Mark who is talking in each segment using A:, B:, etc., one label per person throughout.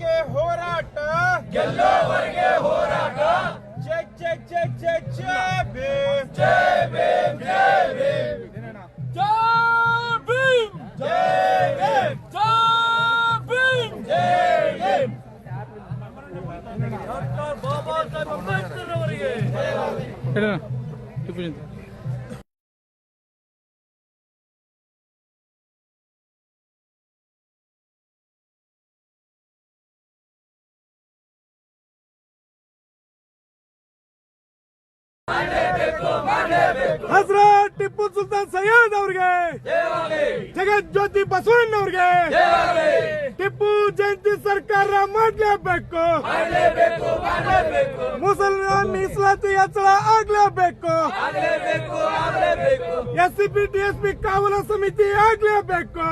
A: ಗೆಲ್ಲೋವರೆಗೆ ಹೋರಾಟ ಗೆಲ್ಲೋವರೆಗೆ ಹೋರಾಟ ಜೈ ಜೈ ಜೈ ಜೈ ಜೈ ಭೀಮ್ ಜೈ ಭೀಮ್ ಜೈ ಭೀಮ್ ಜೈ ಭೀಮ್ ಜೈ ಭೀಮ್ ಜೈ ಭೀಮ್ ಜೈ ಭೀಮ್ ಡಾಕ್ಟರ್ ಬಾಬಾ ಸಾಹೇಬ್ ಅಂಬೇಡ್ಕರ್ ಅವರಿಗೆ
B: ಹೇಳೋಣ ಟಿಪ್ಪು ಜಯಂತಿ
C: ಹಜರತ್ ಟಿಪ್ಪು ಸುಲ್ತಾನ್ ಸಯ್ಯದ್ ಅವ್ರಿಗೆ. ಜಗತ್ ಜ್ಯೋತಿ ಬಸವಣ್ಣ ಅವ್ರಿಗೆ. ಟಿಪ್ಪು ಜಯಂತಿ ಸರ್ಕಾರ ಮಾಡಲೇಬೇಕು. ಮುಸಲ್ಮಾನ್ ಮೀಸಲಾತಿ ಹೆಚ್ಚಳ ಆಗ್ಲೇಬೇಕು. S C P T S P ಕಾವಲು ಸಮಿತಿ ಆಗ್ಲೇಬೇಕು.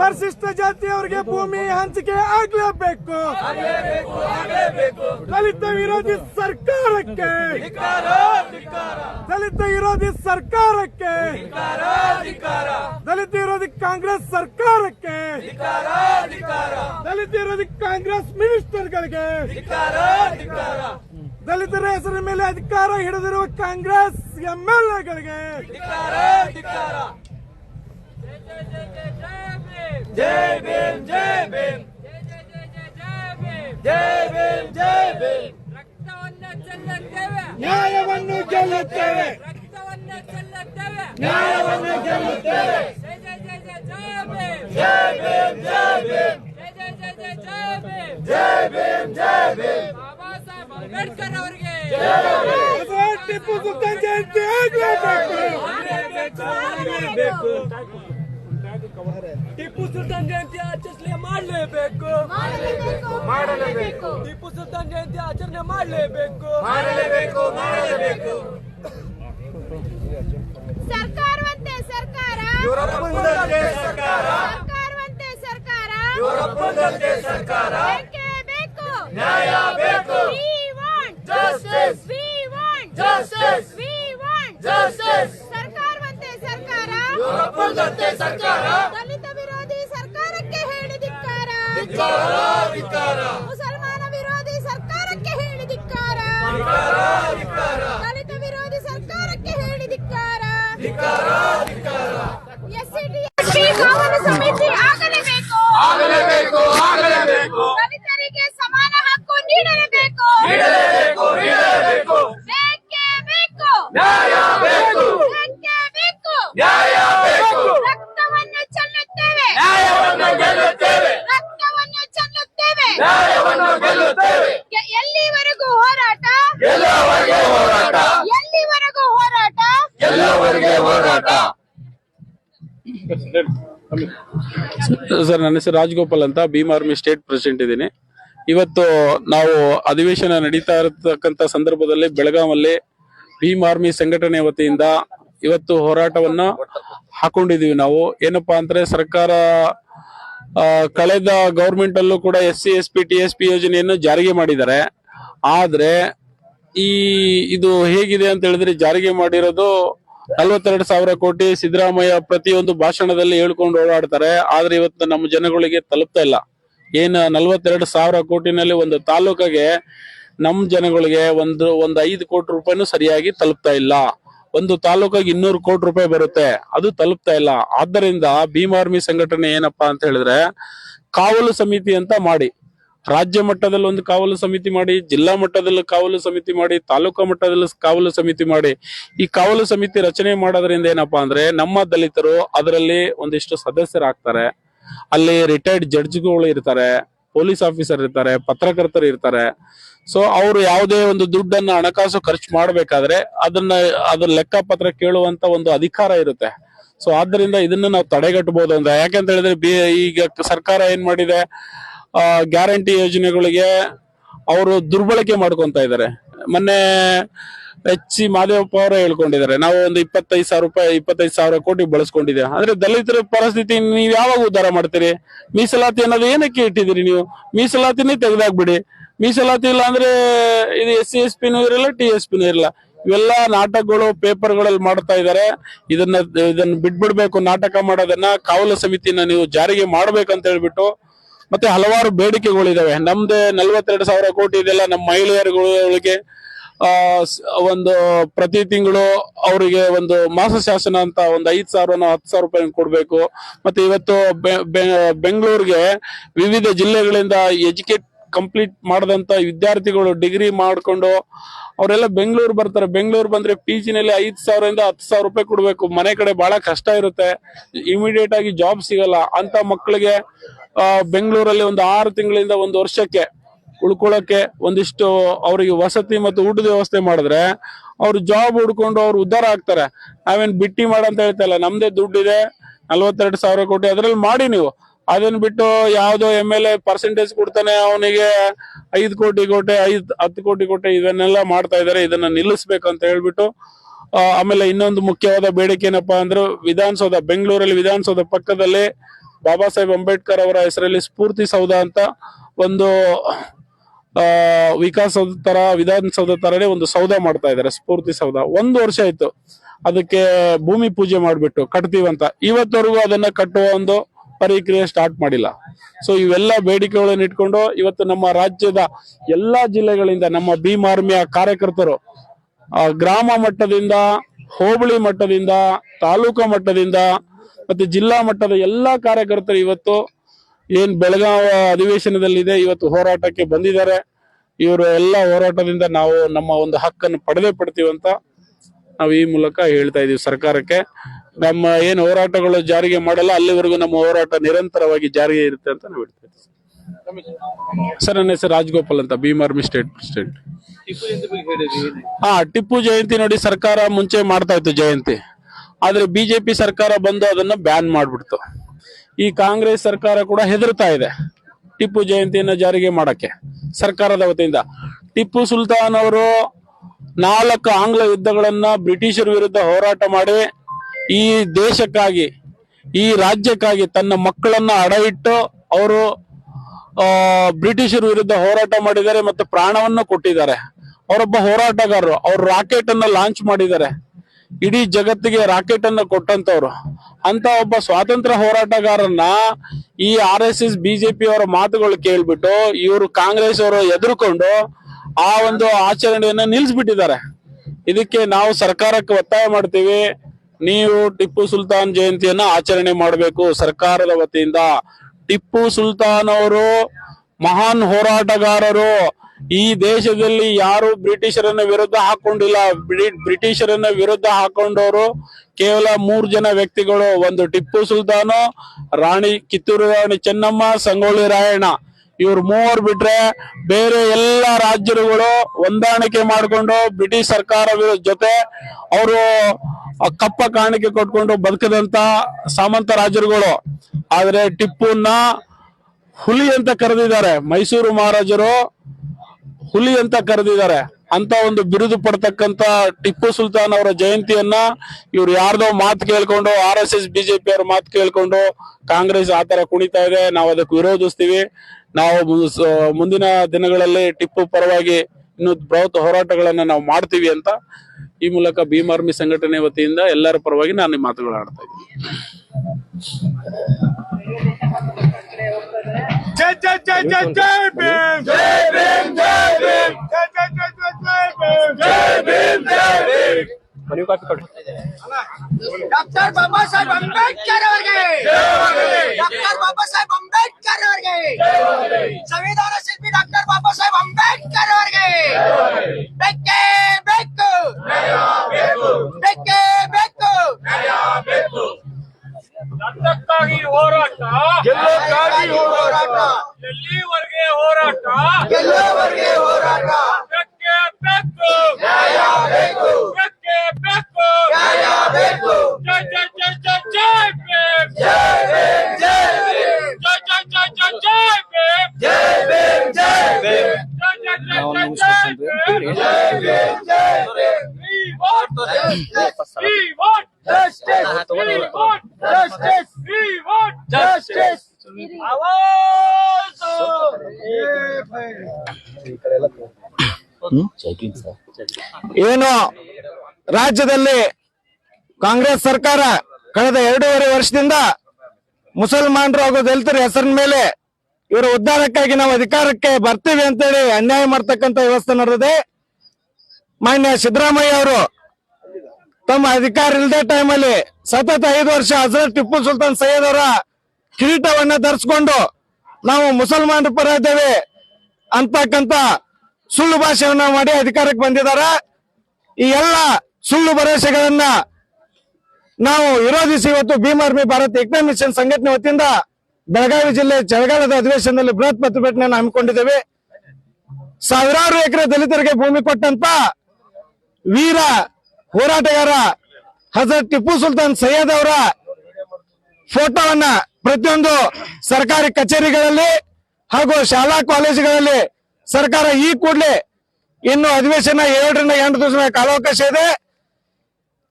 C: ಪರಿಶಿಷ್ಟ ಜಾತಿಯವರಿಗೆ ಭೂಮಿ ಹಂಚಿಕೆ ಆಗ್ಲೇಬೇಕು. ದಲಿತ ವಿರೋಧಿ ಸರ್ಕಾರಕ್ಕೆ. ದಲಿತ ವಿರೋಧಿ ಸರ್ಕಾರಕ್ಕೆ. ದಲಿತ ವಿರೋಧಿ ಕಾಂಗ್ರೆಸ್ ಸರ್ಕಾರಕ್ಕೆ. ದಲಿತ ವಿರೋಧಿ ಕಾಂಗ್ರೆಸ್ ಮಿನಿಸ್ಟರ್ಗಳಿಗೆ. ದಲಿತರ ಹೆಸರಿನ ಮೇಲೆ ಅಧಿಕಾರ ಹಿಡಿದಿರುವ ಕಾಂಗ್ರೆಸ್ ಎಂಎಲ್ಎಗಳಿಗೆ.
A: ಜೈ ಭೀಮ್ ಜೈ ಭೀಮ್. ಜೈ ಭೀಮ್ ಜೈ ಭೀಮ್.
D: ಚೆಲ್ಲುತ್ತೇವೆ.
C: ನ್ಯಾಯವನ್ನು ಗೆಲ್ಲುತ್ತೇವೆ
D: ರಕ್ತವನ್ನ ಚೆಲ್ಲುತ್ತೇವೆ.
C: ನ್ಯಾಯವನ್ನು ಗೆಲ್ಲುತ್ತೇವೆ
D: ಜೈ ಜೈ ಜೈ ಜೈ ಜೈ ಭೀಮ್.
A: ಜೈ ಭೀಮ್ ಜೈ ಭೀಮ್.
D: ಜೈ ಜೈ ಜೈ ಜೈ ಜೈ ಭೀಮ್.
A: ಜೈ ಭೀಮ್
D: ಬಾಬಾ ಸಾಹೇಬ್ ಅಂಬೇಡ್ಕರ್ ಅವರಿಗೆ.
C: ಟಿಪ್ಪು ಸುಲ್ತಾನ್ ಜಯಂತಿ ಆಗ್ಲೇಬೇಕು.
A: ಬೇಕು
D: ಟಿಪ್ಪು ಸುಲ್ತಾನ್ ಜಯಂತಿ ಆಚರಿಸಲೇ ಮಾಡಲೇಬೇಕು.
A: ಮಾಡಲೇಬೇಕು.
D: ಟಿಪ್ಪು ಸುಲ್ತಾನ್ ಜಯಂತಿ ಆಚರಣೆ ಮಾಡಲೇಬೇಕು.
A: ಮಾಡಲೇಬೇಕು. ಮಾಡಲೇಬೇಕು.
E: ಸರ್ಕಾರವಂತೆ ಸರ್ಕಾರ.
A: ಇವರಪ್ಪಂದಂತೆ ಸರ್ಕಾರ.
E: ಸರ್ಕಾರವಂತೆ ಸರ್ಕಾರ.
A: ಇವರಪ್ಪಂದಂತೆ ಸರ್ಕಾರ.
E: ಬೇಕೇ
A: ನ್ಯಾಯ ಬೇಕು.
E: We want
A: justice
E: we want
A: justice
E: we want
A: justice
E: ಸರ್ಕಾರವಂತೆ ಸರ್ಕಾರ.
A: ಇವರಪ್ಪಂದಂತೆ ಸರ್ಕಾರ.
E: ಮುಸಲ್ಮಾನ ವಿರೋಧಿ ಸರ್ಕಾರಕ್ಕೆ ಹೇಳಿ
A: ಧಿಕ್ಕಾರ.
E: ದಲಿತ ವಿರೋಧಿ ಸರ್ಕಾರಕ್ಕೆ ಹೇಳಿದಿಕ್ಕಾರ
A: ಧಿಕ್ಕಾರ ನ್ಯಾಯವನ್ನು ಗೆಲ್ಲುತ್ತೇವೆ.
E: ಎಲ್ಲಿವರೆಗೂ ಹೋರಾಟ?
A: ಎಲ್ಲವರೆಗೆ ಹೋರಾಟ.
E: ಎಲ್ಲಿವರೆಗೂ ಹೋರಾಟ?
A: ಎಲ್ಲವರೆಗೆ ಹೋರಾಟ.
B: ಸರ್ ನನ್ನ ಹೆಸರು ರಾಜಗೋಪಾಲ್ ಅಂತ. ಭೀಮ್ ಆರ್ಮಿ ಸ್ಟೇಟ್ ಪ್ರೆಸಿಡೆಂಟ್ ಇದ್ದೀನಿ. ಇವತ್ತು ನಾವು ಅಧಿವೇಶನ ನಡೀತಾ ಇರತಕ್ಕಂತ ಸಂದರ್ಭದಲ್ಲಿ ಬೆಳಗಾವಲ್ಲಿ ಭೀಮ್ ಆರ್ಮಿ ಸಂಘಟನೆ ವತಿಯಿಂದ ಇವತ್ತು ಹೋರಾಟವನ್ನ ಹಾಕೊಂಡಿದೀವಿ ನಾವು. ಏನಪ್ಪಾ ಅಂದ್ರೆ ಸರ್ಕಾರ ಕಳೆದ ಗೌರ್ಮೆಂಟ್ ಅಲ್ಲೂ ಕೂಡ S C, S P, T, S P ಯೋಜನೆಯನ್ನು ಜಾರಿಗೆ ಮಾಡಿದ್ದಾರೆ. ಆದ್ರೆ ಈ ಇದು ಹೇಗಿದೆ ಅಂತ ಹೇಳಿದ್ರೆ ಜಾರಿಗೆ ಮಾಡಿರೋದು ನಲ್ವತ್ತೆರಡು ಸಾವಿರ ಕೋಟಿ ಸಿದ್ದರಾಮಯ್ಯ ಪ್ರತಿಯೊಂದು ಭಾಷಣದಲ್ಲಿ ಹೇಳ್ಕೊಂಡು ಓಡಾಡ್ತಾರೆ. ಆದ್ರೆ ಇವತ್ತು ನಮ್ಮ ಜನಗಳಿಗೆ ತಲುಪ್ತಾ ಇಲ್ಲ. ಏನು ನಲ್ವತ್ತೆರಡು ಸಾವಿರ ಕೋಟಿನಲ್ಲಿ ಒಂದು ತಾಲೂಕಿಗೆ ನಮ್ಮ ಜನಗಳಿಗೆ ಒಂದು ಒಂದು ಐದು ಕೋಟಿ ರೂಪಾಯಿನೂ ಸರಿಯಾಗಿ ತಲುಪ್ತಾ ಇಲ್ಲ. ಒಂದು ತಾಲೂಕಿಗೆ ಇನ್ನೂರು ಕೋಟಿ ರೂಪಾಯಿ ಬರುತ್ತೆ, ಅದು ತಲುಪ್ತಾ ಇಲ್ಲ. ಆದ್ದರಿಂದ ಭೀಮ್ ಆರ್ಮಿ ಸಂಘಟನೆ ಏನಪ್ಪಾ ಅಂತ ಹೇಳಿದ್ರೆ, ಕಾವಲು ಸಮಿತಿ ಅಂತ ಮಾಡಿ, ರಾಜ್ಯ ಮಟ್ಟದಲ್ಲಿ ಒಂದು ಕಾವಲು ಸಮಿತಿ ಮಾಡಿ, ಜಿಲ್ಲಾ ಮಟ್ಟದಲ್ಲಿ ಕಾವಲು ಸಮಿತಿ ಮಾಡಿ, ತಾಲೂಕಾ ಮಟ್ಟದಲ್ಲಿ ಕಾವಲು ಸಮಿತಿ ಮಾಡಿ, ಈ ಕಾವಲು ಸಮಿತಿ ರಚನೆ ಮಾಡೋದ್ರಿಂದ ಏನಪ್ಪಾ ಅಂದ್ರೆ, ನಮ್ಮ ದಲಿತರು ಅದರಲ್ಲಿ ಒಂದಿಷ್ಟು ಸದಸ್ಯರಾಗ್ತಾರೆ. ಅಲ್ಲಿ ರಿಟೈರ್ಡ್ ಜಡ್ಜ್ಗಳು ಇರ್ತಾರೆ. ಪೊಲೀಸ್ ಆಫೀಸರ್ ಇರ್ತಾರೆ, ಪತ್ರಕರ್ತರು ಇರ್ತಾರೆ. ಸೊ ಅವರು ಯಾವುದೇ ಒಂದು ದುಡ್ಡನ್ನ ಹಣಕಾಸು ಖರ್ಚು ಮಾಡಬೇಕಾದ್ರೆ ಅದನ್ನ, ಅದ್ರ ಲೆಕ್ಕಪತ್ರ ಕೇಳುವಂತ ಒಂದು ಅಧಿಕಾರ ಇರುತ್ತೆ. ಸೊ ಆದ್ದರಿಂದ ಇದನ್ನ ನಾವು ತಡೆಗಟ್ಟಬಹುದು ಅಂತ. ಯಾಕೆಂತ ಹೇಳಿದ್ರೆ, ಬಿ, ಈಗ ಸರ್ಕಾರ ಏನ್ ಮಾಡಿದೆ? ಗ್ಯಾರಂಟಿ ಯೋಜನೆಗಳಿಗೆ ಅವರು ದುರ್ಬಳಕೆ ಮಾಡ್ಕೊಂತ ಇದ್ದಾರೆ. ಮೊನ್ನೆ ಸಿ ಮಾದೇವಪ್ಪ ಅವರು ಹೇಳ್ಕೊಂಡಿದ್ದಾರೆ. ನಾವು ಒಂದು ಇಪ್ಪತ್ತೈದು ಸಾವಿರ ರೂಪಾಯಿ, ಇಪ್ಪತ್ತೈದು ಸಾವಿರ ಕೋಟಿ ಬಳಸ್ಕೊಂಡಿದ್ದೇವೆ. ಅಂದ್ರೆ ದಲಿತರ ಪರಿಸ್ಥಿತಿ ನೀವು ಯಾವಾಗ ಉದ್ಧಾರ ಮಾಡ್ತೀರಿ? ಮೀಸಲಾತಿ ಅನ್ನೋದು ಏನಕ್ಕೆ ಇಟ್ಟಿದ್ದೀರಿ ನೀವು? ಮೀಸಲಾತಿನೇ ತೆಗೆದಾಕ್ಬಿಡಿ. ಮೀಸಲಾತಿ ಇಲ್ಲ ಅಂದ್ರೆ ಇದು ಎಸ್ ಸಿ, ಎಸ್ ಪಿನೂ ಇರಲ್ಲ, ಟಿ ಎಸ್ ಪಿನೂ ಇರಲ್ಲ. ಇವೆಲ್ಲ ನಾಟಕಗಳು, ಪೇಪರ್ಗಳಲ್ಲಿ ಮಾಡ್ತಾ ಇದ್ದಾರೆ. ಇದನ್ನ ಇದನ್ನ ಬಿಟ್ಬಿಡ್ಬೇಕು. ನಾಟಕ ಮಾಡೋದನ್ನ ಕಾವಲು ಸಮಿತಿನ ನೀವು ಜಾರಿಗೆ ಮಾಡ್ಬೇಕಂತ ಹೇಳ್ಬಿಟ್ಟು ಮತ್ತೆ ಹಲವಾರು ಬೇಡಿಕೆಗಳಿದಾವೆ. ನಮ್ದೇ ನಲ್ವತ್ತೆರಡು ಸಾವಿರ ಕೋಟಿ ಇದೆಲ್ಲ ನಮ್ಮ ಮಹಿಳೆಯರುಗಳಿಗೆ ಒಂದು ಪ್ರತಿ ತಿಂಗಳು ಅವರಿಗೆ ಒಂದು ಮಾಸ ಶಾಸನ ಅಂತ ಒಂದು ಐದ್ ಸಾವಿರನೋ ಹತ್ತು ಸಾವಿರ ರೂಪಾಯಿ ಕೊಡ್ಬೇಕು. ಮತ್ತೆ ಇವತ್ತು ಬೆಂಗಳೂರಿಗೆ ವಿವಿಧ ಜಿಲ್ಲೆಗಳಿಂದ ಎಜುಕೇಟ್ ಕಂಪ್ಲೀಟ್ ಮಾಡದಂತ ವಿದ್ಯಾರ್ಥಿಗಳು ಡಿಗ್ರಿ ಮಾಡ್ಕೊಂಡು ಅವರೆಲ್ಲ ಬೆಂಗಳೂರು ಬರ್ತಾರೆ. ಬೆಂಗಳೂರು ಬಂದ್ರೆ ಪಿ ಜಿನಲ್ಲಿ ಐದು ಸಾವಿರದಿಂದ ಹತ್ತು ಸಾವಿರ ರೂಪಾಯಿ ಕೊಡಬೇಕು. ಮನೆ ಕಡೆ ಬಹಳ ಕಷ್ಟ ಇರುತ್ತೆ. ಇಮಿಡಿಯೇಟ್ ಆಗಿ ಜಾಬ್ ಸಿಗಲ್ಲ. ಅಂತ ಮಕ್ಕಳಿಗೆ ಬೆಂಗಳೂರಲ್ಲಿ ಒಂದು ಆರು ತಿಂಗಳಿಂದ ಒಂದು ವರ್ಷಕ್ಕೆ ಉಳ್ಕೊಳ್ಳೋಕೆ ಒಂದಿಷ್ಟು ಅವರಿಗೆ ವಸತಿ ಮತ್ತು ಊಟದ ವ್ಯವಸ್ಥೆ ಮಾಡಿದ್ರೆ ಅವ್ರು ಜಾಬ್ ಹುಡ್ಕೊಂಡು ಅವ್ರು ಉದ್ಧಾರ ಆಗ್ತಾರೆ. ನಾವೇನು ಬಿಟ್ಟಿ ಮಾಡಂತ ಹೇಳ್ತಲ್ಲ ನಮ್ದೇ ದುಡ್ಡಿದೆ, ನಲ್ವತ್ತೆರಡು ಸಾವಿರ ಕೋಟಿ. ಅದರಲ್ಲಿ ಮಾಡಿ ನೀವು. ಅದನ್ನ ಬಿಟ್ಟು ಯಾವ್ದೋ ಎಂ ಎಲ್ ಎ ಪರ್ಸೆಂಟೇಜ್ ಕೊಡ್ತಾನೆ ಅವನಿಗೆ ಐದು ಕೋಟಿ ಕೋಟೆ ಐದ್, ಹತ್ತು ಕೋಟಿ ಕೋಟೆ ಇದನ್ನೆಲ್ಲ ಮಾಡ್ತಾ ಇದ್ದಾರೆ. ಇದನ್ನ ನಿಲ್ಲಿಸ್ಬೇಕು ಅಂತ ಹೇಳ್ಬಿಟ್ಟು ಆಮೇಲೆ ಇನ್ನೊಂದು ಮುಖ್ಯವಾದ ಬೇಡಿಕೆ ಏನಪ್ಪಾ ಅಂದ್ರೆ, ವಿಧಾನಸೌಧ, ಬೆಂಗಳೂರಲ್ಲಿ ವಿಧಾನಸೌಧ ಪಕ್ಕದಲ್ಲಿ ಬಾಬಾ ಸಾಹೇಬ್ ಅಂಬೇಡ್ಕರ್ ಅವರ ಹೆಸರಲ್ಲಿ ಸ್ಫೂರ್ತಿ ಸೌಧ ಅಂತ ಒಂದು ಆ ವಿಕಾಸದ ತರ ವಿಧಾನಸೌಧ ತರನೇ ಒಂದು ಸೌಧ ಮಾಡ್ತಾ ಇದ್ದಾರೆ, ಸ್ಫೂರ್ತಿ ಸೌಧ. ಒಂದು ವರ್ಷ ಆಯ್ತು. ಅದಕ್ಕೆ ಭೂಮಿ ಪೂಜೆ ಮಾಡಿಬಿಟ್ಟು ಕಟ್ತೀವಂತ ಇವತ್ತವರೆಗೂ ಅದನ್ನ ಕಟ್ಟುವ ಒಂದು ಪ್ರಕ್ರಿಯೆ ಸ್ಟಾರ್ಟ್ ಮಾಡಿಲ್ಲ. ಸೊ ಇವೆಲ್ಲ ಬೇಡಿಕೆಗಳನ್ನು ಇಟ್ಕೊಂಡು ಇವತ್ತು ನಮ್ಮ ರಾಜ್ಯದ ಎಲ್ಲಾ ಜಿಲ್ಲೆಗಳಿಂದ ನಮ್ಮ ಭೀಮ್ ಆರ್ಮಿಯ ಕಾರ್ಯಕರ್ತರು ಗ್ರಾಮ ಮಟ್ಟದಿಂದ, ಹೋಬಳಿ ಮಟ್ಟದಿಂದ, ತಾಲೂಕಾ ಮಟ್ಟದಿಂದ, ಮತ್ತೆ ಜಿಲ್ಲಾ ಮಟ್ಟದ ಎಲ್ಲಾ ಕಾರ್ಯಕರ್ತರು ಇವತ್ತು ಏನ್ ಬೆಳಗಾವ ಅಧಿವೇಶನದಲ್ಲಿದೆ, ಇವತ್ತು ಹೋರಾಟಕ್ಕೆ ಬಂದಿದ್ದಾರೆ. ಇವರು ಎಲ್ಲ ಹೋರಾಟದಿಂದ ನಾವು ನಮ್ಮ ಒಂದು ಹಕ್ಕನ್ನು ಪಡೆದೇ ಪಡ್ತೀವಿ ಅಂತ ನಾವು ಈ ಮೂಲಕ ಹೇಳ್ತಾ ಇದೀವಿ ಸರ್ಕಾರಕ್ಕೆ. ನಮ್ಮ ಏನ್ ಹೋರಾಟಗಳು ಜಾರಿಗೆ ಮಾಡಲ್ಲ, ಅಲ್ಲಿವರೆಗೂ ನಮ್ಮ ಹೋರಾಟ ನಿರಂತರವಾಗಿ ಜಾರಿಗೆ ಇರುತ್ತೆ ಅಂತ ನಾವು ಹೇಳ್ತಾ ಸರ್, ನನ್ನ ಹೆಸರು ರಾಜಗೋಪಾಲ್ ಅಂತ ಭೀಮಾರ್ಮಿ ಸ್ಟೇಟ್ ಪ್ರೆಸಿಡೆಂಟ್. ಹಾ, ಟಿಪ್ಪು ಜಯಂತಿ ನೋಡಿ ಸರ್ಕಾರ ಮುಂಚೆ ಮಾಡ್ತಾ ಇತ್ತು ಜಯಂತಿ. ಆದ್ರೆ ಬಿಜೆಪಿ ಸರ್ಕಾರ ಬಂದು ಅದನ್ನ ಬ್ಯಾನ್ ಮಾಡ್ಬಿಡ್ತು. ಈ ಕಾಂಗ್ರೆಸ್ ಸರ್ಕಾರ ಕೂಡ ಹೆದರ್ತಾ ಇದೆ ಟಿಪ್ಪು ಜಯಂತಿಯನ್ನ ಜಾರಿಗೆ ಮಾಡಕ್ಕೆ ಸರ್ಕಾರದ ವತಿಯಿಂದ. ಟಿಪ್ಪು ಸುಲ್ತಾನ್ ಅವರು ನಾಲ್ಕು ಆಂಗ್ಲ ಯುದ್ಧಗಳನ್ನ ಬ್ರಿಟಿಷರ ವಿರುದ್ಧ ಹೋರಾಟ ಮಾಡಿ ಈ ದೇಶಕ್ಕಾಗಿ, ಈ ರಾಜ್ಯಕ್ಕಾಗಿ ತನ್ನ ಮಕ್ಕಳನ್ನ ಇಟ್ಟು ಅವರು ಬ್ರಿಟಿಷರ ವಿರುದ್ಧ ಹೋರಾಟ ಮಾಡಿದ್ದಾರೆ ಮತ್ತು ಪ್ರಾಣವನ್ನು ಕೊಟ್ಟಿದ್ದಾರೆ. ಅವರೊಬ್ಬ ಹೋರಾಟಗಾರರು, ಅವರು ರಾಕೆಟ್ ಅನ್ನ ಲಾಂಚ್ ಮಾಡಿದ್ದಾರೆ. ಇಡೀ ಜಗತ್ತಿಗೆ ರಾಕೆಟ್ ಅನ್ನ ಕೊಟ್ಟಂತವ್ರು. ಅಂತ ಒಬ್ಬ ಸ್ವಾತಂತ್ರ್ಯ ಹೋರಾಟಗಾರನ್ನ ಈ ಆರ್ ಎಸ್ ಎಸ್ ಬಿಜೆಪಿ ಅವರ ಮಾತುಗಳು ಕೇಳ್ಬಿಟ್ಟು ಇವರು ಕಾಂಗ್ರೆಸ್ ಅವರು ಎದುರುಕೊಂಡು ಆ ಒಂದು ಆಚರಣೆಯನ್ನ ನಿಲ್ಸ್ಬಿಟ್ಟಿದ್ದಾರೆ. ಇದಕ್ಕೆ ನಾವು ಸರ್ಕಾರಕ್ಕೆ ಒತ್ತಾಯ ಮಾಡ್ತೀವಿ. ನೀವು ಟಿಪ್ಪು ಸುಲ್ತಾನ್ ಜಯಂತಿಯನ್ನ ಆಚರಣೆ ಮಾಡಬೇಕು. ಸರ್ಕಾರದ ವತಿಯಿಂದ ಟಿಪ್ಪು ಸುಲ್ತಾನ್ ಅವರು ಮಹಾನ್ ಹೋರಾಟಗಾರರು. ಈ ದೇಶದಲ್ಲಿ ಯಾರು ಬ್ರಿಟಿಷರನ್ನ ವಿರುದ್ಧ ಹಾಕೊಂಡಿಲ್ಲ. ಬ್ರಿ- ಬ್ರಿಟಿಷರನ್ನ ವಿರುದ್ಧ ಹಾಕೊಂಡವರು ಕೇವಲ ಮೂರು ಜನ ವ್ಯಕ್ತಿಗಳು. ಒಂದು ಟಿಪ್ಪು ಸುಲ್ತಾನು, ರಾಣಿ ಕಿತ್ತೂರು ರಾಣಿ ಚೆನ್ನಮ್ಮ, ಸಂಗೊಳ್ಳಿ ರಾಯಣ್ಣ. ಇವ್ರು ಮೂವರು ಬಿಟ್ರೆ ಬೇರೆ ಎಲ್ಲ ರಾಜ್ಯಗಳು ಹೊಂದಾಣಿಕೆ ಮಾಡಿಕೊಂಡು ಬ್ರಿಟಿಷ್ ಸರ್ಕಾರ ಜೊತೆ ಅವರು ಕಪ್ಪ ಕಾಣಿಕೆ ಕೊಟ್ಕೊಂಡು ಬದುಕದಂತ ಸಾಮಂತ ರಾಜರುಗಳು. ಆದ್ರೆ ಟಿಪ್ಪುನ ಹುಲಿ ಅಂತ ಕರೆದಿದ್ದಾರೆ. ಮೈಸೂರು ಮಹಾರಾಜರು ಹುಲಿ ಅಂತ ಕರೆದಿದ್ದಾರೆ. ಅಂತ ಒಂದು ಬಿರುದು ಪಡ್ತಕ್ಕಂತ ಟಿಪ್ಪು ಸುಲ್ತಾನ್ ಅವರ ಜಯಂತಿಯನ್ನ ಇವ್ರು ಯಾರ್ದೋ ಮಾತು ಕೇಳ್ಕೊಂಡು ಆರ್ ಎಸ್ ಎಸ್ ಬಿಜೆಪಿ ಅವ್ರ ಮಾತು ಕೇಳ್ಕೊಂಡು ಕಾಂಗ್ರೆಸ್ ಆತರ ಕುಣಿತಾ ಇದೆ. ನಾವು ಅದಕ್ಕೆ ವಿರೋಧಿಸ್ತೀವಿ. ನಾವು ಸ- ಮುಂದಿನ ದಿನಗಳಲ್ಲಿ ಟಿಪ್ಪು ಪರವಾಗಿ ಇನ್ನು ಬೃಹತ್ ಹೋರಾಟಗಳನ್ನ ನಾವು ಮಾಡ್ತೀವಿ ಅಂತ ಈ ಮೂಲಕ ಭೀಮ್ ಆರ್ಮಿ ಸಂಘಟನೆ ವತಿಯಿಂದ ಎಲ್ಲರ ಪರವಾಗಿ ನಾನು ಈ ಮಾತುಗಳು ಆಡ್ತಾ ಇದ್ದೀನಿ.
C: ಜೈ ಜೈ ಭೀಮ್ ಜೈ ಭೀಮ್ ಜೈ ಭೀಮ್
F: ಡಾಕ್ಟರ್ ಬಾಬಾ ಸಾಹೇಬ್ ಅಂಬೇಡ್ಕರ್ ಅವರಿಗೆ ಡಾಕ್ಟರ್ ಬಾಬಾ ಸಾಹೇಬ್ ಅಂಬೇಡ್ಕರ್ ಅವರಿಗೆ ಸಂವಿಧಾನ ಶಿಲ್ಪಿ ಡಾಕ್ಟರ್
G: ಏನು ರಾಜ್ಯದಲ್ಲಿ ಕಾಂಗ್ರೆಸ್ ಸರ್ಕಾರ ಕಳೆದ ಎರಡೂವರೆ ವರ್ಷದಿಂದ ಮುಸಲ್ಮಾನರು ಹಾಗೂ ದಲಿತರ ಹೆಸರಿನ ಮೇಲೆ ಇವರ ಉದ್ಧಾರಕ್ಕಾಗಿ ನಾವು ಅಧಿಕಾರಕ್ಕೆ ಬರ್ತೀವಿ ಅಂತೇಳಿ ಅನ್ಯಾಯ ಮಾಡ್ತಕ್ಕಂತ ವ್ಯವಸ್ಥೆ ನಡೆದಿದೆ. ಮಾನ್ಯ ಸಿದ್ದರಾಮಯ್ಯ ಅವರು ತಮ್ಮ ಅಧಿಕಾರ ಇಲ್ಲದೆ ಟೈಮಲ್ಲಿ ಸತತ ಐದು ವರ್ಷ ಹಜರತ್ ಟಿಪ್ಪು ಸುಲ್ತಾನ್ ಸೈಯದ್ ಅವರ ಕಿರೀಟವನ್ನ ಧರಿಸ್ಕೊಂಡು ನಾವು ಮುಸಲ್ಮಾನರ ಪರ ಇದ್ದೇವೆ ಅಂತಕ್ಕಂತ ಸುಳ್ಳು ಭಾಷೆಯನ್ನ ಮಾಡಿ ಅಧಿಕಾರಕ್ಕೆ ಬಂದಿದ್ದಾರೆ. ಈ ಎಲ್ಲ ಸುಳ್ಳು ಭರವಸೆಗಳನ್ನ ನಾವು ವಿರೋಧಿಸಿ ಇವತ್ತು ಭೀಮ್ ಆರ್ಮಿ ಭಾರತ್ ಯಜ್ಞ ಮಿಷನ್ ಸಂಘಟನೆ ವತಿಯಿಂದ ಬೆಳಗಾವಿ ಜಿಲ್ಲೆ ಚಳಿಗಾಲದ ಅಧಿವೇಶನದಲ್ಲಿ ಬೃಹತ್ ಪ್ರತಿಭಟನೆಯನ್ನು ಹಮ್ಮಿಕೊಂಡಿದ್ದೇವೆ. ಸಾವಿರಾರು ಎಕರೆ ದಲಿತರಿಗೆ ಭೂಮಿ ಕೊಟ್ಟಂತ ವೀರ ಹೋರಾಟಗಾರ ಹಜರತ್ ಟಿಪ್ಪು ಸುಲ್ತಾನ್ ಸೈಯದ್ ಅವರ ಫೋಟೋವನ್ನ ಪ್ರತಿಯೊಂದು ಸರ್ಕಾರಿ ಕಚೇರಿಗಳಲ್ಲಿ ಹಾಗೂ ಶಾಲಾ ಕಾಲೇಜುಗಳಲ್ಲಿ ಸರ್ಕಾರ ಈ ಕೂಡಲೇ ಇನ್ನು ಅಧಿವೇಶನ ಎರಡರಿಂದ ಎಂಟು ದಿವಸ ಕಾಲಾವಕಾಶ ಇದೆ.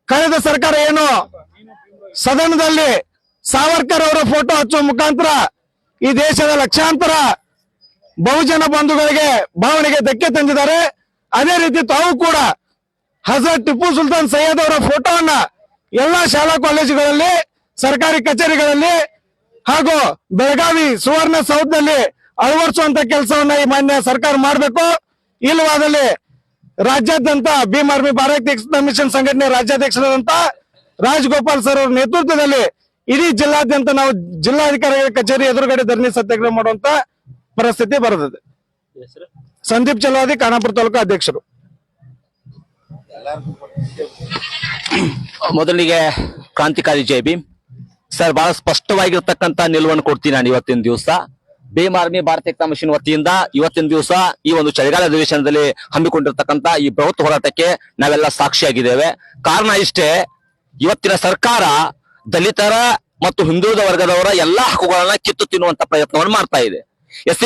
G: ಕಳೆದ ಸರ್ಕಾರ ಏನು ಸದನದಲ್ಲಿ ಸಾವರ್ಕರ್ ಅವರ ಫೋಟೋ ಹಚ್ಚುವ ಮುಖಾಂತರ ಈ ದೇಶದ ಲಕ್ಷಾಂತರ ಬಹುಜನ ಬಂಧುಗಳಿಗೆ ಭಾವನೆಗೆ ಧಕ್ಕೆ ತಂದಿದ್ದಾರೆ. ಅದೇ ರೀತಿ ತಾವು ಕೂಡ ಹಜರತ್ ಟಿಪ್ಪು ಸುಲ್ತಾನ್ ಸೈಯದ್ ಅವರ ಫೋಟೋವನ್ನ ಎಲ್ಲಾ ಶಾಲಾ ಕಾಲೇಜುಗಳಲ್ಲಿ ಸರ್ಕಾರಿ ಕಚೇರಿಗಳಲ್ಲಿ ಹಾಗೂ ಬೆಳಗಾವಿ ಸುವರ್ಣ ಸೌಧದಲ್ಲಿ ಅಳವಡಿಸುವಂತ ಕೆಲಸವನ್ನ ಈ ಮಾನ್ಯ ಸರ್ಕಾರ ಮಾಡಬೇಕು. ಇಲ್ಲವಾದಲ್ಲಿ ರಾಜ್ಯಾದ್ಯಂತ ಭೀಮ್ ಆರ್ಮಿ ಭಾರತ್ ಮಿಷನ್ ಸಂಘಟನೆ ರಾಜ್ಯಾಧ್ಯಕ್ಷರಾದಂತ ರಾಜಗೋಪಾಲ್ ಸರ್ ಅವರ ನೇತೃತ್ವದಲ್ಲಿ ಇಡೀ ಜಿಲ್ಲಾದ್ಯಂತ ನಾವು ಜಿಲ್ಲಾಧಿಕಾರಿಗಳ ಕಚೇರಿ ಎದುರುಗಡೆ ಧರಣಿ ಸತ್ಯಾಗ್ರಹ ಮಾಡುವಂತ ಪರಿಸ್ಥಿತಿ ಬರುತ್ತದೆ ಸಂದೀಪ್ ಚಲವಾದಿ ಖಾನಾಪುರ ತಾಲೂಕು ಅಧ್ಯಕ್ಷರು.
H: ಮೊದಲಿಗೆ ಕ್ರಾಂತಿಕಾರಿ ಜೈ ಭೀಮ್. ಸರ್, ಬಹಳ ಸ್ಪಷ್ಟವಾಗಿರ್ತಕ್ಕಂತ ನಿಲುವನ್ನು ಕೊಡ್ತೀನಿ ನಾನು ಇವತ್ತಿನ ದಿವಸ. ಭೀಮ್ ಆರ್ಮಿ ಭಾರತ ಏಕತಾ ಮಿಷನ್ ವತಿಯಿಂದ ಇವತ್ತಿನ ದಿವಸ ಈ ಒಂದು ಚಳಿಗಾಲ ಅಧಿವೇಶನದಲ್ಲಿ ಹಮ್ಮಿಕೊಂಡಿರ್ತಕ್ಕಂತ ಈ ಬೃಹತ್ ಹೋರಾಟಕ್ಕೆ ನಾವೆಲ್ಲ ಸಾಕ್ಷಿಯಾಗಿದ್ದೇವೆ. ಕಾರಣ ಇಷ್ಟೇ, ಇವತ್ತಿನ ಸರ್ಕಾರ ದಲಿತರ ಮತ್ತು ಹಿಂದುಳಿದ ವರ್ಗದವರ ಎಲ್ಲಾ ಹಕ್ಕುಗಳನ್ನ ಕಿತ್ತು ತಿನ್ನುವಂತ ಪ್ರಯತ್ನವನ್ನು ಮಾಡ್ತಾ ಇದೆ. ಎಸ್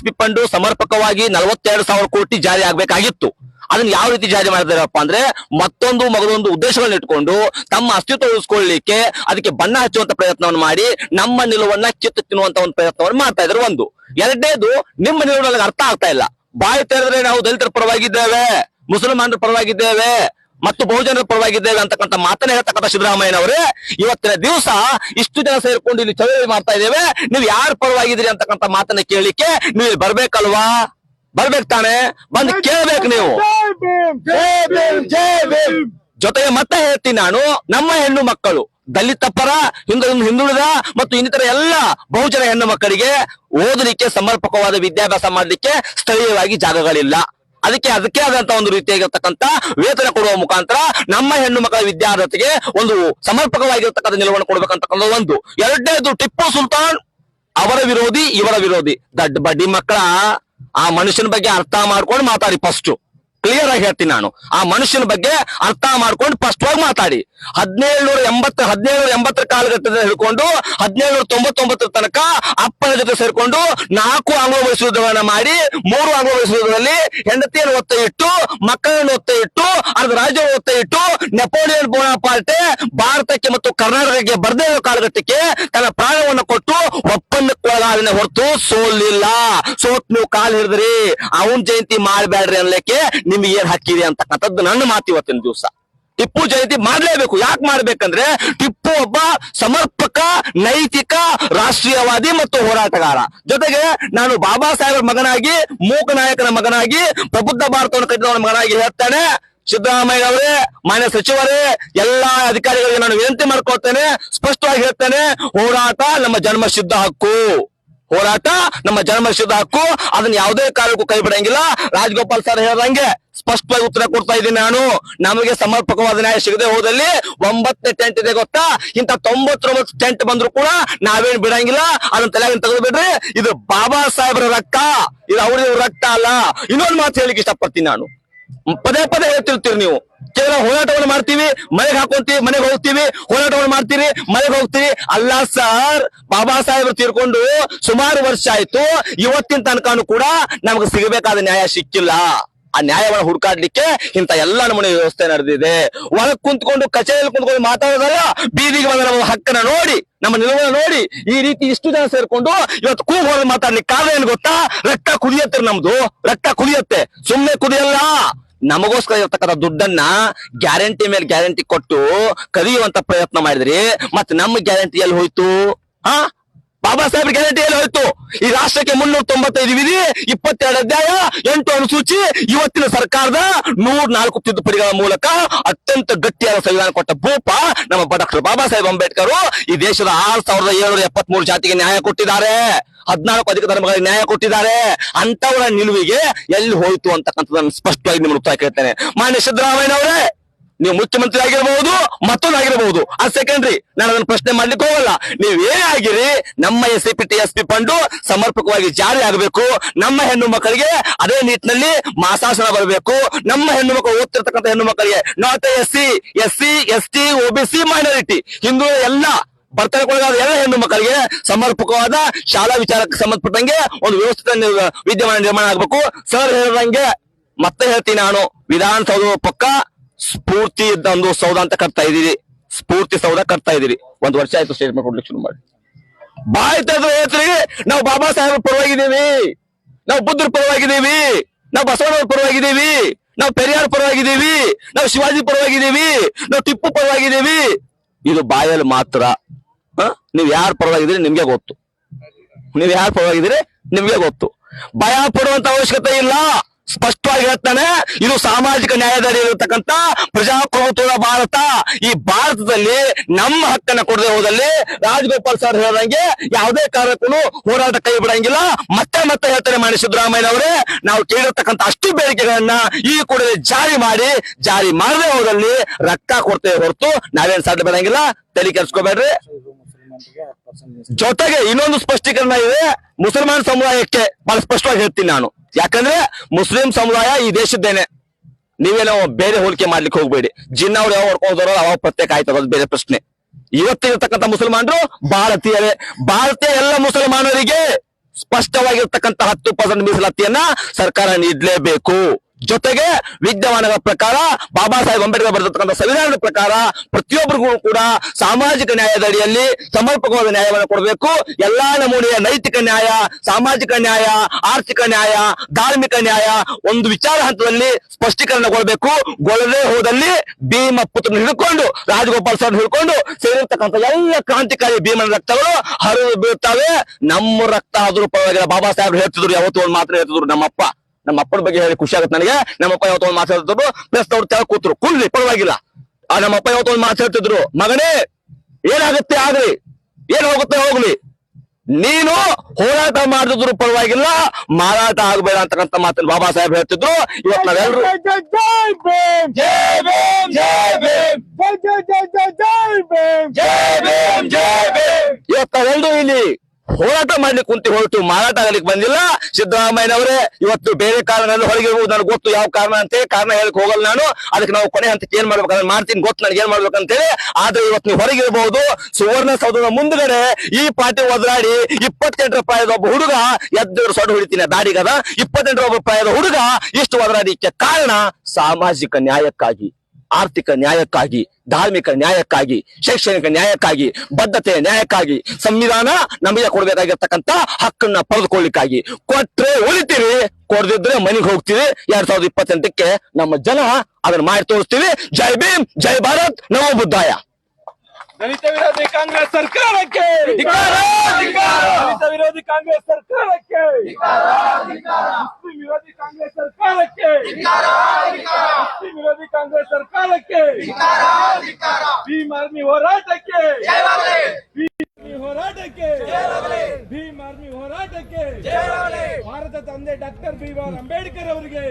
H: ಸಿ ಫಂಡ್ ಸಮರ್ಪಕವಾಗಿ ನಲವತ್ತೆರಡು ಸಾವಿರ ಕೋಟಿ ಜಾರಿ ಆಗ್ಬೇಕಾಗಿತ್ತು. ಅದನ್ನ ಯಾವ ರೀತಿ ಜಾರಿ ಮಾಡಿದಾರಪ್ಪ ಅಂದ್ರೆ ಮತ್ತೊಂದು ಮಗದೊಂದು ಉದ್ದೇಶಗಳನ್ನ ಇಟ್ಕೊಂಡು ತಮ್ಮ ಅಸ್ತಿತ್ವ ಉಳಿಸ್ಕೊಳ್ಳಿಕ್ಕೆ ಅದಕ್ಕೆ ಬಣ್ಣ ಹಚ್ಚುವಂತ ಪ್ರಯತ್ನವನ್ನು ಮಾಡಿ ನಮ್ಮ ನಿಲುವನ್ನ ಕಿತ್ತು ತಿನ್ನುವಂತ ಒಂದು ಪ್ರಯತ್ನವನ್ನು ಮಾಡ್ತಾ ಇದ್ರು ಒಂದು. ಎರಡನೇದು ನಿಮ್ಮ ನಿಲುವು ನನಗೆ ಅರ್ಥ ಆಗ್ತಾ ಇಲ್ಲ. ಬಾಯಿ ತೆರೆದ್ರೆ ನಾವು ದಲಿತರ ಪರವಾಗಿದ್ದೇವೆ, ಮುಸಲ್ಮಾನರ ಪರವಾಗಿದ್ದೇವೆ ಮತ್ತು ಬಹುಜನರ ಪರವಾಗಿದ್ದೇವೆ ಅಂತಕ್ಕಂಥ ಮಾತನ್ನ ಹೇಳ್ತಕ್ಕಂಥ ಸಿದ್ದರಾಮಯ್ಯನವರೇ, ಇವತ್ತಿನ ದಿವಸ ಇಷ್ಟು ಜನ ಸೇರಿಕೊಂಡು ಇಲ್ಲಿ ಚಳವಳಿ ಮಾಡ್ತಾ ಇದ್ದೇವೆ. ನೀವು ಯಾರ ಪರವಾಗಿದ್ದೀರಿ ಅಂತಕ್ಕಂಥ ಮಾತನ್ನ ಕೇಳಲಿಕ್ಕೆ ನೀವು ಬರ್ಬೇಕಲ್ವಾ? ಬರ್ಬೇಕು ತಾನೆ? ಬಂದು ಕೇಳ್ಬೇಕು ನೀವು. ಜೊತೆಗೆ ಮತ್ತೆ ಹೇಳ್ತೀನಿ ನಾನು, ನಮ್ಮ ಹೆಣ್ಣು ಮಕ್ಕಳು, ದಲಿತ ಪರ, ಹಿಂದೂ ಹಿಂದುಳಿದ ಮತ್ತು ಇನ್ನಿತರ ಎಲ್ಲ ಬಹುಜನ ಹೆಣ್ಣು ಮಕ್ಕಳಿಗೆ ಓದಲಿಕ್ಕೆ ಸಮರ್ಪಕವಾದ ವಿದ್ಯಾಭ್ಯಾಸ ಮಾಡಲಿಕ್ಕೆ ಸ್ಥಳೀಯವಾಗಿ ಜಾಗಗಳಿಲ್ಲ. ಅದಕ್ಕೆ ಅದಕ್ಕೆ ಆದಂತ ಒಂದು ರೀತಿಯಾಗಿರ್ತಕ್ಕಂಥ ವೇತನ ಕೊಡುವ ಮುಖಾಂತರ ನಮ್ಮ ಹೆಣ್ಣು ಮಕ್ಕಳ ವಿದ್ಯಾರ್ಥಿಗೆ ಒಂದು ಸಮರ್ಪಕವಾಗಿರ್ತಕ್ಕಂಥ ನಿಲುವನ್ನು ಕೊಡಬೇಕಂತಕ್ಕಂಥ ಒಂದು. ಎರಡನೇದು ಟಿಪ್ಪು ಸುಲ್ತಾನ್ ಅವರ ವಿರೋಧಿ, ಇವರ ವಿರೋಧಿ. ದಡ್ಡ ಬಡ್ಡಿ ಮಕ್ಕಳ, ಆ ಮನುಷ್ಯನ ಬಗ್ಗೆ ಅರ್ಥ ಮಾಡ್ಕೊಂಡು ಮಾತಾಡಿ ಫಸ್ಟ್ ಕ್ಲಿಯರ್ ಆಗಿ ಹೇಳ್ತೀನಿ ನಾನು. ಆ ಮನುಷ್ಯನ ಬಗ್ಗೆ ಅರ್ಥ ಮಾಡ್ಕೊಂಡು ಫಸ್ಟ್ ಹೋಗಿ ಮಾತಾಡಿ. ಹದಿನೇಳುನೂರ ಎಂಬತ್ತ ಹದಿನೇಳು ಎಂಬತ್ತರ ಕಾಲಘಟ್ಟದ ಹಿಡ್ಕೊಂಡು ಹದಿನೇಳು ತೊಂಬತ್ತೊಂಬತ್ತರ ತನಕ ಅಪ್ಪನ ಜೊತೆ ಸೇರ್ಕೊಂಡು ನಾಲ್ಕು ಆಂಗ್ಲ ಮೈಸೂರುಗಳನ್ನ ಮಾಡಿ, ಮೂರು ಆಂಗ್ಲ ಮೈಸೂರುಗಳಲ್ಲಿ ಹೆಂಡತಿಯನ್ನು ಒತ್ತ ಇಟ್ಟು, ಮಕ್ಕಳನ್ನು ಒತ್ತ ಇಟ್ಟು ಅದರ ರಾಜ್ಯ ಒತ್ತ ಇಟ್ಟು, ನೆಪೋಲಿಯನ್ ಬೋನಾಪಾರ್ಟೆ ಭಾರತಕ್ಕೆ ಮತ್ತು ಕರ್ನಾಟಕಕ್ಕೆ ಬರ್ದೇ ಕಾಲಘಟ್ಟಕ್ಕೆ ತನ್ನ ಪ್ರಾಣವನ್ನು ಕೊಟ್ಟು ಒಪ್ಪಂದಕ್ಕೊಳಗಾದ ಹೊರತು ಸೋಲಿಲ್ಲ. ಸೋತ್ ನೀವು ಕಾಲ್ ಹಿಡಿದ್ರಿ. ಅವನ್ ಜಯಂತಿ ಮಾಡಬೇಡ್ರಿ ಅನ್ಲಿಕ್ಕೆ ನಿಮ್ಗೆ ಏನ್ ಹಕ್ಕಿದೆ ಅಂತಕ್ಕಂಥದ್ದು ನನ್ನ ಮಾತು ಇವತ್ತಿನ ದಿವಸ. ಟಿಪ್ಪು ಜಯಂತಿ ಮಾಡಲೇಬೇಕು. ಯಾಕೆ ಮಾಡ್ಬೇಕಂದ್ರೆ ಟಿಪ್ಪು ಒಬ್ಬ ಸಮರ್ಪಕ, ನೈತಿಕ, ರಾಷ್ಟ್ರೀಯವಾದಿ ಮತ್ತು ಹೋರಾಟಗಾರ. ಜೊತೆಗೆ ನಾನು ಬಾಬಾ ಸಾಹೇಬರ ಮಗನಾಗಿ, ಮೂಕ ನಾಯಕನ ಮಗನಾಗಿ, ಪ್ರಬುದ್ಧ ಭಾರತವನ್ನು ಕಟ್ಟಿದವನ ಮಗನಾಗಿ ಹೇಳ್ತಾನೆ. ಸಿದ್ದರಾಮಯ್ಯ ಅವರೇ, ಮಾನ್ಯ ಸಚಿವರೇ, ಎಲ್ಲಾ ಅಧಿಕಾರಿಗಳಿಗೆ ನಾನು ವಿನಂತಿ ಮಾಡ್ಕೊಳ್ತೇನೆ. ಸ್ಪಷ್ಟವಾಗಿ ಹೇಳ್ತೇನೆ, ಹೋರಾಟ ನಮ್ಮ ಜನ್ಮ ಸಿದ್ಧ ಹಕ್ಕು. ಹೋರಾಟ, ನಮ್ಮ ಜನ್ಮಸಿದ್ಧ ಹಕ್ಕು, ಅದನ್ನ ಯಾವುದೇ ಕಾರಣಕ್ಕೂ ಕೈ ಬಿಡಂಗಿಲ್ಲ. ರಾಜಗೋಪಾಲ್ ಸರ್ ಹೇಳ್ದಂಗೆ ಸ್ಪಷ್ಟವಾಗಿ ಉತ್ತರ ಕೊಡ್ತಾ ಇದ್ದೀನಿ ನಾನು. ನಮಗೆ ಸಮರ್ಪಕವಾದ ನ್ಯಾಯ ಸಿಗದೆ ಹೋದಲ್ಲಿ ಒಂಬತ್ತನೇ ಟೆಂಟ್ ಇದೆ ಗೊತ್ತಾ? ಇಂತ ತೊಂಬತ್ತೊಂಬತ್ತು ಟೆಂಟ್ ಬಂದ್ರು ಕೂಡ ನಾವೇನ್ ಬಿಡಂಗಿಲ್ಲ. ಅದನ್ನ ತಲೆಯಾಗಿ ತೆಗೆದು ಬಿಡ್ರಿ ಇದು ಬಾಬಾ ಸಾಹೇಬರ ರಕ್ತ. ಇದು ಅವ್ರದ್ದು ರಕ್ತ ಅಲ್ಲ. ಇನ್ನೊಂದು ಮಾತು ಹೇಳಿಕ್ಕೆ ಇಷ್ಟಪಡ್ತೀನಿ ನಾನು. ಪದೇ ಪದೇ ಹೇಳ್ತಿರ್ತೀರಿ ನೀವು. ಕೇವಲ ಹೋರಾಟವನ್ನು ಮಾಡ್ತೀವಿ, ಮನೆಗೆ ಹಾಕೊಂತೀವಿ, ಮನೆಗೆ ಹೋಗ್ತೀವಿ, ಹೋರಾಟವನ್ನು ಮಾಡ್ತೀರಿ, ಮನೆಗೆ ಹೋಗ್ತೀವಿ ಅಲ್ಲ ಸರ್, ಬಾಬಾ ಸಾಹೇಬರು ತೀರ್ಕೊಂಡು ಸುಮಾರು ವರ್ಷ ಆಯ್ತು, ಇವತ್ತಿನ ತನಕನೂ ಕೂಡ ನಮಗೆ ಸಿಗಬೇಕಾದ ನ್ಯಾಯ ಸಿಕ್ಕಿಲ್ಲ. ಆ ನ್ಯಾಯವನ್ನು ಹುಡುಕಾಡ್ಲಿಕ್ಕೆ ಇಂತ ಎಲ್ಲ ನಮೂನೆ ವ್ಯವಸ್ಥೆ ನಡೆದಿದೆ. ಒಳಗ್ ಕುಂತ್ಕೊಂಡು, ಕಚೇರಿಯಲ್ಲಿ ಕುಂತ್ಕೊಂಡು ಮಾತಾಡೋದಲ್ಲ ಬೀದಿಗೆ ಬಂದ ನಮ್ಮ ಹಕ್ಕನ್ನ ನೋಡಿ, ನಮ್ಮ ನಿಲುವನ್ನು ನೋಡಿ, ಈ ರೀತಿ ಇಷ್ಟು ಜನ ಸೇರ್ಕೊಂಡು ಇವತ್ತು ಕೂ ಹೋಗಿ ಮಾತಾಡ್ಲಿಕ್ಕೆ ಕಾರಣ ಏನು ಗೊತ್ತಾ? ರಕ್ತ ಕುದಿಯತ್ತೆ ನಮ್ದು, ರಕ್ತ ಕುದಿಯತ್ತೆ. ಸುಮ್ಮನೆ ಕುದಿಯಲ್ಲ. ನಮಗೋಸ್ಕರ ಇರ್ತಕ್ಕಂಥ ದುಡ್ಡನ್ನ ಗ್ಯಾರಂಟಿ ಮೇಲೆ ಗ್ಯಾರಂಟಿ ಕೊಟ್ಟು ಕದಿಯುವಂತ ಪ್ರಯತ್ನ ಮಾಡಿದ್ರಿ, ಮತ್ತೆ ನಮ್ಮ ಗ್ಯಾರಂಟಿ ಎಲ್ಲಿ ಹೋಯ್ತು? ಹಾ? ಬಾಬಾ ಸಾಹೇಬ್ ಗ್ಯಾರಂಟಿ ಎಲ್ಲಿ ಹೋಯ್ತು? ಈ ರಾಷ್ಟ್ರಕ್ಕೆ ಮುನ್ನೂರ ತೊಂಬತ್ತೈದು ವಿಧಿ, ಇಪ್ಪತ್ತೆರಡು ಅಧ್ಯಾಯ, ಎಂಟು ಅನುಸೂಚಿ, ಇವತ್ತಿನ ಸರ್ಕಾರದ ನೂರ ನಾಲ್ಕು ತಿದ್ದುಪಡಿಗಳ ಮೂಲಕ ಅತ್ಯಂತ ಗಟ್ಟಿಯಾದ ಸಂವಿಧಾನ ಕೊಟ್ಟ ಭೂಪ ನಮ್ಮ ಡಾಕ್ಟರ್ ಬಾಬಾ ಸಾಹೇಬ್ ಅಂಬೇಡ್ಕರ್ ಈ ದೇಶದ ಆರು ಸಾವಿರದ ಏಳ್ನೂರ ಎಪ್ಪತ್ಮೂರು ಜಾತಿಗೆ ನ್ಯಾಯ ಕೊಟ್ಟಿದ್ದಾರೆ. ಹದಿನಾಲ್ಕು ಅಧಿಕ ಧರ್ಮಗಳಿಗೆ ನ್ಯಾಯ ಕೊಟ್ಟಿದ್ದಾರೆ. ಅಂತವರ ನಿಲುವಿಗೆ ಎಲ್ಲಿ ಹೋಯಿತು ಅಂತಕ್ಕಂಥದ್ದನ್ನು ಸ್ಪಷ್ಟವಾಗಿ ನಿಮ್ಗೆ ಕೇಳ್ತೇನೆ. ಮಾನ್ಯ ಸಿದ್ದರಾಮಯ್ಯ ಅವರೇ ನೀವು ಮುಖ್ಯಮಂತ್ರಿ ಆಗಿರಬಹುದು ಮತ್ತೊಂದು ಆಗಿರಬಹುದು ಆ ಸೆಕೆಂಡ್ರಿ ನಾನು ಅದನ್ನ ಪ್ರಶ್ನೆ ಮಾಡ್ಲಿಕ್ಕೆ ಹೋಗಲ್ಲ. ನೀವ್ ಆಗಿರಿ, ನಮ್ಮ S C P T S P fund ಸಮರ್ಪಕವಾಗಿ ಜಾರಿ ಆಗಬೇಕು. ನಮ್ಮ ಹೆಣ್ಣು ಮಕ್ಕಳಿಗೆ ಅದೇ ನಿಟ್ಟಿನಲ್ಲಿ ಮಾಸಾಸನ ಬರಬೇಕು. ನಮ್ಮ ಹೆಣ್ಣು ಮಕ್ಕಳು ಓದ್ತಿರ್ತಕ್ಕಂಥ ಹೆಣ್ಣು ಮಕ್ಕಳಿಗೆ not S C S C S T OBC minority Hindu ಎಲ್ಲ ಬರ್ತಡಕ್ಕೊಳಗಾದ ಎಲ್ಲ ಹೆಣ್ಣು ಮಕ್ಕಳಿಗೆ ಸಮರ್ಪಕವಾದ ಶಾಲಾ ವಿಚಾರಕ್ಕೆ ಸಂಬಂಧಪಟ್ಟಂಗೆ ಒಂದು ವ್ಯವಸ್ಥಿತ ವಿದ್ಯಮಾನ ನಿರ್ಮಾಣ ಆಗಬೇಕು. ಸರ್ ಹೇಳಿದಂಗೆ ಮತ್ತೆ ಹೇಳ್ತೀನಿ ನಾನು. ವಿಧಾನಸೌಧ ಪಕ್ಕ ಸ್ಫೂರ್ತಿ ಒಂದು ಸೌಧ ಅಂತ ಕಟ್ತಾ ಇದೀರಿ ಸ್ಫೂರ್ತಿ ಸೌಧ ಕಟ್ತಾ ಇದೀರಿ ಒಂದು ವರ್ಷ ಆಯ್ತು ಸ್ಟೇಟ್ಮೆಂಟ್ ಕೊಡ್ಲಿಕ್ಕೆ ಶುರು ಮಾಡಿ. ಬಾಯ್ ತೆಗೆದು ನಾವು ಬಾಬಾ ಸಾಹೇಬ್ ಪರವಾಗಿದ್ದೀವಿ. ನಾವು ಬುದ್ಧರ ಪರವಾಗಿದ್ದೀವಿ. ನಾವು ಬಸವಣ್ಣವ್ರ ಪರವಾಗಿದ್ದೀವಿ. ನಾವು ಪೆರಿಯಾರ್ ಪರವಾಗಿದ್ದೀವಿ. ನಾವು ಶಿವಾಜಿ ಪರವಾಗಿದ್ದೀವಿ. ನಾವು ಟಿಪ್ಪು ಪರವಾಗಿದ್ದೀವಿ. ಇದು ಬಾಯಲ್ಲಿ ಮಾತ್ರ. ನೀವ್ ಯಾರ ಪರವಾಗಿದ್ದೀರಿ ನಿಮ್ಗೆ ಗೊತ್ತು. ನೀವ್ ಯಾರ ಪರವಾಗಿದ್ದೀರಿ ನಿಮ್ಗೆ ಗೊತ್ತು. ಭಯ ಪಡುವಂತ ಅವಶ್ಯಕತೆ ಇಲ್ಲ. ಸ್ಪಷ್ಟವಾಗಿ ಹೇಳ್ತಾನೆ, ಇದು ಸಾಮಾಜಿಕ ನ್ಯಾಯದಲ್ಲಿ ಇರತಕ್ಕಂತ ಪ್ರಜಾಪ್ರಭುತ್ವದ ಭಾರತ. ಈ ಭಾರತದಲ್ಲಿ ನಮ್ಮ ಹಕ್ಕನ್ನ ಕೊಡದೆ ಹೋದಲ್ಲಿ ರಾಜಗೋಪಾಲ್ ಸರ್ ಹೇಳದಂಗೆ ಯಾವುದೇ ಕಾರಣಕ್ಕೂ ಹೋರಾಟ ಕೈ ಬಿಡಂಗಿಲ್ಲ. ಮತ್ತೆ ಮತ್ತೆ ಹೇಳ್ತಾರೆ ಮಾಡಿ ಸಿದ್ದರಾಮಯ್ಯ ಅವರೇ, ನಾವು ಕೇಳಿರ್ತಕ್ಕಂಥ ಅಷ್ಟು ಬೇಡಿಕೆಗಳನ್ನ ಈ ಕೂಡಲೇ ಜಾರಿ ಮಾಡಿ, ಜಾರಿ ಮಾಡದೆ ಹೋದಲ್ಲಿ ರೊಕ್ಕ ಕೊಡ್ತೇವೆ ಹೊರತು ನಾವೇನ್ ಸಾಧ್ಯ ಬಿಡಂಗಿಲ್ಲ ತಲೆ ಕೆಡ್ಸ್ಕೋಬೇಡ್ರಿ. ಜೊತೆಗೆ ಇನ್ನೊಂದು ಸ್ಪಷ್ಟೀಕರಣ ಇದೆ. ಮುಸಲ್ಮಾನ್ ಸಮುದಾಯಕ್ಕೆ ಬಹಳ ಸ್ಪಷ್ಟವಾಗಿ ಹೇಳ್ತೀನಿ ನಾನು. ಯಾಕಂದ್ರೆ ಮುಸ್ಲಿಂ ಸಮುದಾಯ ಈ ದೇಶದ್ದೇನೆ. ನೀವೇನೋ ಬೇರೆ ಹೋಲಿಕೆ ಮಾಡ್ಲಿಕ್ಕೆ ಹೋಗ್ಬೇಡಿ. ಜಿನ್ನ ಅವ್ರು ಯಾವ ಹೊಡ್ಕೊಂಡ್ರೋ ಅವಾಗ ಪ್ರತ್ಯೇಕ ಆಯ್ತದ ಬೇರೆ ಪ್ರಶ್ನೆ. ಇವತ್ತಿರ್ತಕ್ಕಂಥ ಮುಸಲ್ಮಾನರು ಭಾರತೀಯರೇ. ಭಾರತೀಯ ಎಲ್ಲ ಮುಸಲ್ಮಾನರಿಗೆ ಸ್ಪಷ್ಟವಾಗಿರ್ತಕ್ಕಂಥ ಹತ್ತು ಪರ್ಸೆಂಟ್ ಮೀಸಲಾತಿಯನ್ನ ಸರ್ಕಾರ ನೀಡಲೇಬೇಕು. ಜೊತೆಗೆ ವಿದ್ಯಮಾನಗಳ ಪ್ರಕಾರ ಬಾಬಾ ಸಾಹೇಬ್ ಅಂಬೇಡ್ಕರ್ ಬರೆದಿರ್ತಕ್ಕಂಥ ಸಂವಿಧಾನದ ಪ್ರಕಾರ ಪ್ರತಿಯೊಬ್ಬರಿಗೂ ಕೂಡ ಸಾಮಾಜಿಕ ನ್ಯಾಯದ ಅಡಿಯಲ್ಲಿ ಸಮರ್ಪಕವಾದ ನ್ಯಾಯವನ್ನು ಕೊಡಬೇಕು. ಎಲ್ಲಾ ನಮೂನೆಯ ನೈತಿಕ ನ್ಯಾಯ, ಸಾಮಾಜಿಕ ನ್ಯಾಯ, ಆರ್ಥಿಕ ನ್ಯಾಯ, ಧಾರ್ಮಿಕ ನ್ಯಾಯ ಒಂದು ವಿಚಾರ ಹಂತದಲ್ಲಿ ಕೊಡಬೇಕು ಗೊಳದೇ ಹೋದಲ್ಲಿ ಭೀಮ ಪುತ್ರ ಹಿಡ್ಕೊಂಡು, ರಾಜಗೋಪಾಲ್ ಸರ್ ಹಿಡ್ಕೊಂಡು ಸೇರಿರ್ತಕ್ಕಂಥ ಎಲ್ಲ ಕ್ರಾಂತಿಕಾರಿ ಭೀಮನ ರಕ್ತಗಳು ಹರಿದು ಬೀಳುತ್ತವೆ. ನಮ್ಮ ರಕ್ತ ಆದ್ರೂ ಪರವಾಗಿಲ್ಲ. ಬಾಬಾ ಸಾಹೇಬ್ ಹೇಳ್ತಿದ್ರು, ಯಾವತ್ತೂ ಒಂದು ಮಾತ್ರ ಹೇಳ್ತಿದ್ರು, ನಮ್ಮಪ್ಪ. ನಮ್ಮ ಅಪ್ಪನ ಬಗ್ಗೆ ಹೇಳಿ ಖುಷಿ ಆಗುತ್ತೆ ನನಗೆ. ನಮ್ಮ ಅಪ್ಪ ಯಾವತ್ತೊಂದು ಮಾತಾಡ್ತಿದ್ರು ಪ್ಲಸ್ ಅವ್ರು ತೆಳ ಕೂತ್ರು. ಕುಳ್ಳಿ ಪರವಾಗಿಲ್ಲ. ಆ ನಮ್ಮ ಅಪ್ಪ ಯಾವತ್ತೊಂದು ಮಾತಾಡ್ತಿದ್ರು ಮಗನೇ ಏನಾಗುತ್ತೆ ಆಗ್ಲಿ? ಏನ್ ಹೋಗುತ್ತೆ ಹೋಗ್ಲಿ? ನೀನು ಹೋರಾಟ ಮಾಡಿದ್ರು ಪರವಾಗಿಲ್ಲ ಮಾರಾಟ ಆಗಬೇಡ ಅಂತಕ್ಕಂಥ ಮಾತನ್ನು ಬಾಬಾ ಸಾಹೇಬ್ ಹೇಳ್ತಿದ್ರು. ಇವತ್ತು ನಾವೆಲ್ಲರೂ ಇವತ್ತು ನಾವೆಲ್ಲರೂ ಇಲ್ಲಿ ಹೋರಾಟ ಮಾಡ್ಲಿಕ್ಕೆ ಕುಂತಿ ಹೊರಟು, ಮಾರಾಟ ಆಗ್ಲಿಕ್ಕೆ ಬಂದಿಲ್ಲ. ಸಿದ್ದರಾಮಯ್ಯನವರೇ, ಇವತ್ತು ಬೇರೆ ಕಾರಣ ಹೊರಗಿರ್ಬೋದು ನನಗೆ ಗೊತ್ತು, ಯಾವ ಕಾರಣ ಅಂತ ಹೇಳಿ, ಕಾರಣ ಹೇಳಕ್ ಹೋಗಲ್ಲ ನಾನು. ಅದಕ್ಕೆ ನಾವು ಕೊನೆ ಹಂತಕ್ಕೆ ಏನ್ ಮಾಡ್ಬೇಕಂದ್ರೆ ಮಾಡ್ತೀನಿ, ಗೊತ್ತು ನನಗೆ ಏನ್ ಮಾಡ್ಬೇಕಂತೇಳಿ ಆದ್ರೆ ಇವತ್ತು ನೀವು ಹೊರಗಿರ್ಬಹುದು ಸುವರ್ಣ ಸೌಧದ ಮುಂದ್ಗಡೆ ಈ ಪಾರ್ಟಿ ಒದರಾಡಿ ಇಪ್ಪತ್ತೆಂಟು ರೂಪಾಯಿದ ಒಬ್ಬ ಹುಡುಗ ಎದ್ದು ಸೊಡ್ ಹೊಡಿತೀನಿ, ದಾಡಿಗದ. ಇಪ್ಪತ್ತೆಂಟು ರೂಪಾಯಿದ ಹುಡುಗ ಇಷ್ಟು ಒದರಾಡಿಕ್ಕೆ ಕಾರಣ ಸಾಮಾಜಿಕ ನ್ಯಾಯಕ್ಕಾಗಿ. ಆರ್ಥಿಕ ನ್ಯಾಯಕ್ಕಾಗಿ, ಧಾರ್ಮಿಕ ನ್ಯಾಯಕ್ಕಾಗಿ, ಶೈಕ್ಷಣಿಕ ನ್ಯಾಯಕ್ಕಾಗಿ, ಬದ್ಧತೆಯ ನ್ಯಾಯಕ್ಕಾಗಿ ಸಂವಿಧಾನ ನಮಗೆ ಕೊಡಬೇಕಾಗಿರ್ತಕ್ಕಂತ ಹಕ್ಕನ್ನ ಪಡೆದುಕೊಳ್ಳಿಕ್ಕಾಗಿ ಕೊಟ್ರೆ ಉಳಿತೀವಿ ಕೊಡದಿದ್ರೆ ಮನೆಗೆ ಹೋಗ್ತೀವಿ ಎರಡ್ ಸಾವಿರದ ಇಪ್ಪತ್ತೆಂಟಕ್ಕೆ ನಮ್ಮ ಜನ ಅದನ್ನ ಮಾಡಿ ತೋರಿಸ್ತೀವಿ. ಜೈ ಭೀಮ್, ಜೈ ಭಾರತ್, ನಮೋ ಬುದ್ಧಾಯ.
C: ದಲಿತ ವಿರೋಧಿ ಕಾಂಗ್ರೆಸ್ ಸರ್ಕಾರಕ್ಕೆ! ದಲಿತ ವಿರೋಧಿ ಕಾಂಗ್ರೆಸ್ ಸರ್ಕಾರಕ್ಕೆ! ಮುಸ್ಲಿಂ ವಿರೋಧಿ ಕಾಂಗ್ರೆಸ್ ಸರ್ಕಾರಕ್ಕೆ! ಮುಸ್ಲಿಂ ವಿರೋಧಿ ಕಾಂಗ್ರೆಸ್ ಸರ್ಕಾರಕ್ಕೆ! ಭೀಮ್ ಆರ್ಮಿ ಹೋರಾಟಕ್ಕೆ! ಹೋರಾಟಕ್ಕೆ! ಭೀಮ್ ಆರ್ಮಿ ಹೋರಾಟಕ್ಕೆ! ಭಾರತ ತಂದೆ ಡಾಕ್ಟರ್ ಬಿ ಆರ್ ಅಂಬೇಡ್ಕರ್ ಅವರಿಗೆ!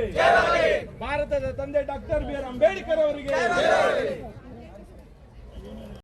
C: ಭಾರತದ ತಂದೆ ಡಾಕ್ಟರ್ ಬಿ ಆರ್ ಅಂಬೇಡ್ಕರ್ ಅವರಿಗೆ!